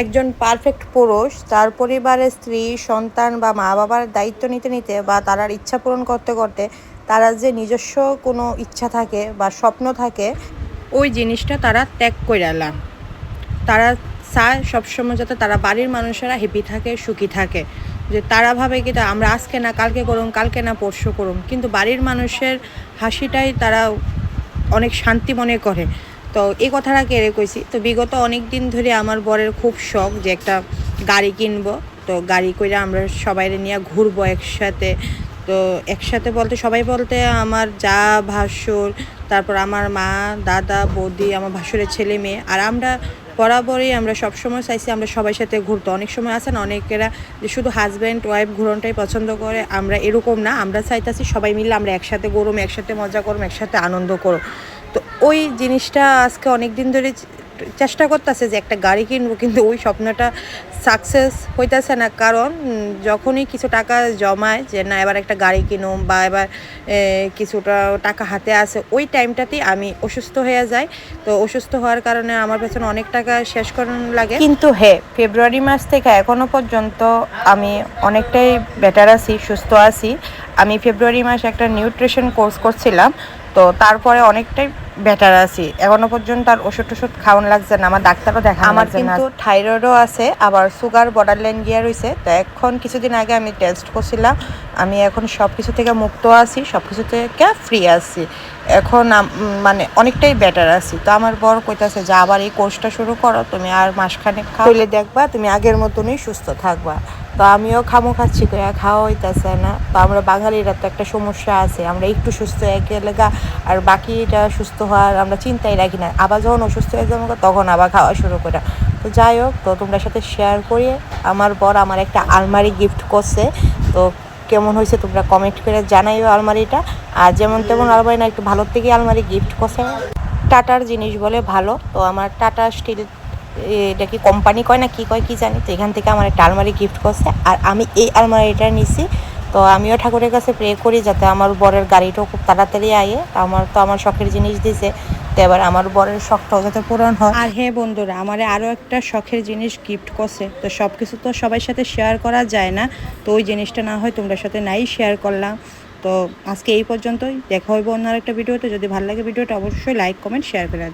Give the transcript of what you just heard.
একজন পারফেক্ট পুরুষ, তার পরিবারের স্ত্রী, সন্তান বা মা বাবার দায়িত্ব নিতে নিতে বা তারার ইচ্ছা পূরণ করতে করতে তারা যে নিজস্ব কোনো ইচ্ছা থাকে বা স্বপ্ন থাকে, ওই জিনিসটা তারা ত্যাগ করে আলাম তারা চায় সবসময় যাতে তারা বাড়ির মানুষেরা হ্যাপি থাকে, সুখী থাকে। যে তারা ভাবে কি আমরা আজকে না, কালকে করুম, কালকে না, পরশু করুম। কিন্তু বাড়ির মানুষের হাসিটাই তারা অনেক শান্তি মনে করে। তো এই কথাটা কেড়ে কইছি? তো বিগত অনেক দিন ধরে আমার বরের খুব শখ যে একটা গাড়ি কিনবো। তো গাড়ি করে আমরা সবাই নিয়ে ঘুরবো একসাথে। তো একসাথে বলতে সবাই বলতে আমার যা ভাসুর, তারপর আমার মা, দাদা, বৌদি, আমার ভাসুরের ছেলে, মেয়ে, আর আমরা বরাবরই আমরা সবসময় চাইছি আমরা সবার সাথে ঘুরতে। অনেক সময় আছে না অনেকেরা যে শুধু হাজব্যান্ড ওয়াইফ ঘুরনটাই পছন্দ করে। আমরা এরকম না, আমরা চাইতাছি সবাই মিলে আমরা একসাথে গরম, একসাথে মজা করুম, একসাথে আনন্দ করো ওই জিনিসটা আজকে অনেক দিন ধরে চেষ্টা করতেছে যে একটা গাড়ি কিনবো, কিন্তু ওই স্বপ্নটা সাকসেস হইতেছে না। কারণ যখনই কিছু টাকা জমায় যে না, এবার একটা গাড়ি কিনুম বা এবার কিছুটা টাকা হাতে আসে ওই টাইমটাতেই আমি অসুস্থ হয়ে যাই। তো অসুস্থ হওয়ার কারণে আমার পেছনে অনেক টাকা শেষ করানো লাগে। কিন্তু হ্যাঁ ফেব্রুয়ারি মাস থেকে এখনও পর্যন্ত আমি অনেকটাই বেটার আছি, সুস্থ আছি। আমি ফেব্রুয়ারি মাস একটা নিউট্রিশন কোর্স করছিলাম। তো তারপরে অনেকটাই বেটার আছি। এখনও পর্যন্ত আর ওষুধ টষুধ খাওয়ানো লাগছে না আমার ডাক্তারও দেখা আমার কিন্তু থাইরয়েডও আছে আবার সুগার বর্ডার লাইন গিয়ে রয়েছে তো এখন কিছুদিন আগে আমি টেস্ট করছিলাম আমি এখন সব কিছু থেকে মুক্ত আছি সব কিছু থেকে ফ্রি আছি। এখন মানে অনেকটাই বেটার আছি। তো আমার বর কইতাছে যে আবার এই কোর্সটা শুরু করো তুমি আর মাসখানেক খাইলে দেখবা তুমি আগের মতনই সুস্থ থাকবা। তো আমিও খামো খাচ্ছি করে খাওয়া হইতাছে না। তো আমরা বাঙালিরা তো একটা সমস্যা আছে, আমরা একটু সুস্থ একে লেগা আর বাকিটা সুস্থ হওয়ার আমরা চিন্তাই রাখি না। আবার যখন অসুস্থ হয়ে যাব তখন আবার খাওয়া শুরু করে তো যাই হোক, তো তোমরা সাথে শেয়ার করি। আমার বর আমার একটা আলমারি গিফট করছে। তো কেমন হয়েছে তোমরা কমেন্ট করে জানাইও আলমারিটা। আর যেমন তেমন আলমারি না, একটু ভালোর থেকে আলমারি গিফট করছে। টাটার জিনিস বলে ভালো। তো আমার টাটা স্টিল এটা কি কোম্পানি কয় না কি কয় কি জানি, তো এখান থেকে আমার একটা আলমারি গিফট করছে। আর আমি এই আলমারিটা নিছি, তো আমিও ঠাকুরের কাছে প্রে করি যাতে আমার বরের গাড়িটাও খুব তাড়াতাড়ি আয়ে। আমার তো আমার শখের জিনিস দিছে, তো এবার আমার বরের শখটাও যাতে পূরণ হয়। আর হ্যাঁ বন্ধুরা, আমার আরও একটা শখের জিনিস গিফট করছে, তো সব কিছু তো সবার সাথে শেয়ার করা যায় না, তো ওই জিনিসটা না হয় তোমরা সাথে নাই শেয়ার করলাম। তো আজকে এই পর্যন্তই, দেখা হইব অন্য একটা ভিডিওতে। যদি ভালো লাগে ভিডিওটা, অবশ্যই লাইক কমেন্ট শেয়ার করে।